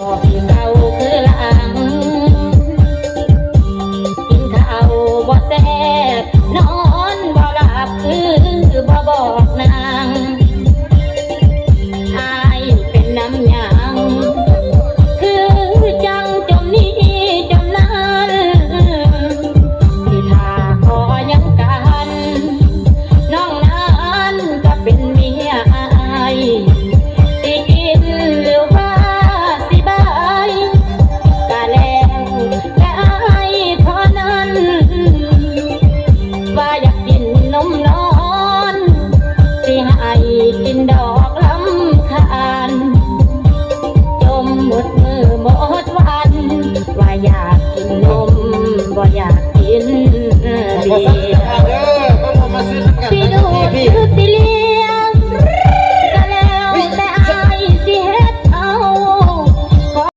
บอกเขาคือหลังกินข้าวบ่แซ่นอนบ่หลับคือบอกนางอเป็นน้ำยา อยากกินนมบ่อยากกินเบียร์ไปดูดูสิลี